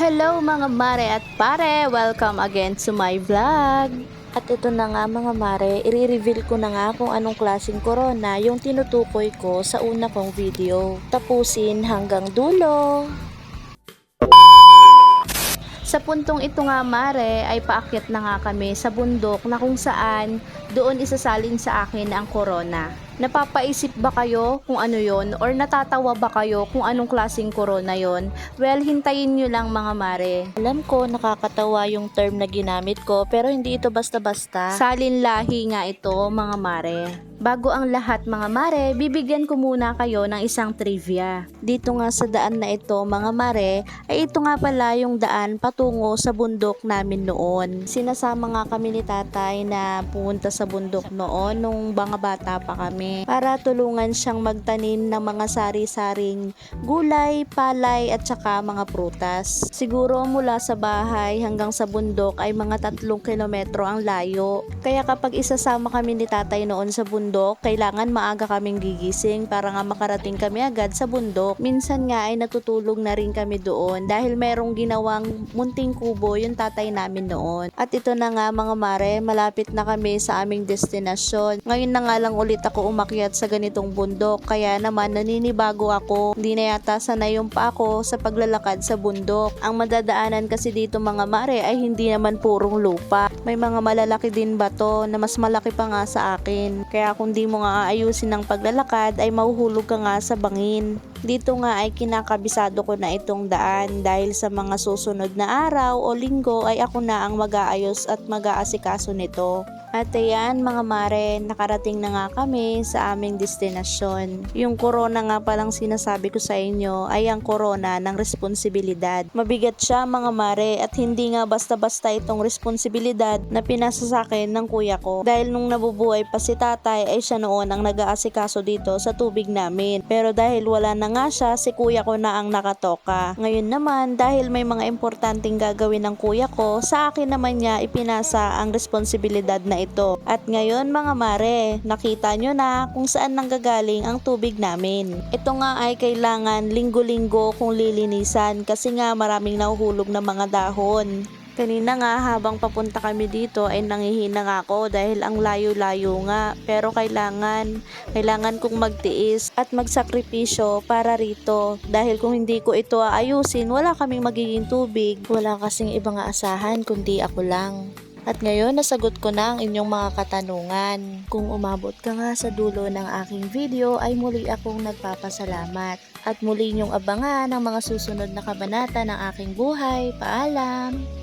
Hello mga mare at pare! Welcome again to my vlog! At ito na nga mga mare, i-reveal ko na nga kung anong klaseng corona yung tinutukoy ko sa una kong video. Tapusin hanggang dulo. Sa puntong ito nga mare ay paakyat na nga kami sa bundok na kung saan doon isasalin sa akin ang corona. Napapaisip ba kayo kung ano yon or natatawa ba kayo kung anong klaseng corona yon? Well, hintayin nyo lang mga mare. Alam ko nakakatawa yung term na ginamit ko pero hindi ito basta-basta. Salin lahi nga ito mga mare. Bago ang lahat mga mare, bibigyan ko muna kayo ng isang trivia. Dito nga sa daan na ito mga mare, ay ito nga pala yung daan patungo sa bundok namin noon. Sinasama nga kami ni tatay na pumunta sa bundok noon nung mga bata pa kami para tulungan siyang magtanim ng mga sari-saring gulay, palay at saka mga prutas. Siguro mula sa bahay hanggang sa bundok ay mga tatlong kilometro ang layo. Kaya kapag isasama kami ni tatay noon sa bundok, kailangan maaga kaming gigising para nga makarating kami agad sa bundok. Minsan nga ay natutulog na rin kami doon dahil merong ginawang munting kubo yung tatay namin noon. At ito na nga mga mare, malapit na kami sa aming destinasyon. Ngayon na nga lang ulit ako umakyat sa ganitong bundok kaya naman naninibago ako. Hindi na yata sanay yung pa ako sa paglalakad sa bundok. Ang madadaanan kasi dito mga mare ay hindi naman purong lupa. May mga malalaki din bato na mas malaki pa nga sa akin. Kaya kung di mo nga aayusin ang paglalakad ay mahuhulog ka nga sa bangin. Dito nga ay kinakabisado ko na itong daan dahil sa mga susunod na araw o linggo ay ako na ang mag-aayos at mag-aasikaso nito. At ayan mga mare, nakarating na nga kami sa aming destinasyon. Yung corona nga palang sinasabi ko sa inyo ay ang corona ng responsibilidad. Mabigat siya mga mare at hindi nga basta-basta itong responsibilidad na pinasa sa akin ng kuya ko. Dahil nung nabubuhay pa si tatay ay siya noon ang nag-aasikaso dito sa tubig namin. Pero dahil wala na nga siya, si kuya ko na ang nakatoka. Ngayon naman, dahil may mga importanteng gagawin ng kuya ko, sa akin naman niya ipinasa ang responsibilidad ito. At ngayon mga mare, nakita nyo na kung saan nanggagaling ang tubig namin. Ito nga ay kailangan linggo-linggo kung lilinisan kasi nga maraming nahuhulog na mga dahon. Kanina nga habang papunta kami dito ay nangihina nga ako dahil ang layo-layo nga pero kailangan kailangan kong magtiis at magsakripisyo para rito dahil kung hindi ko ito aayusin wala kaming magiging tubig wala kasing ibang aasahan kundi ako lang at ngayon, nasagot ko na ang inyong mga katanungan. Kung umabot ka nga sa dulo ng aking video, ay muli akong nagpapasalamat. At muli niyong abangan ang mga susunod na kabanata ng aking buhay. Paalam!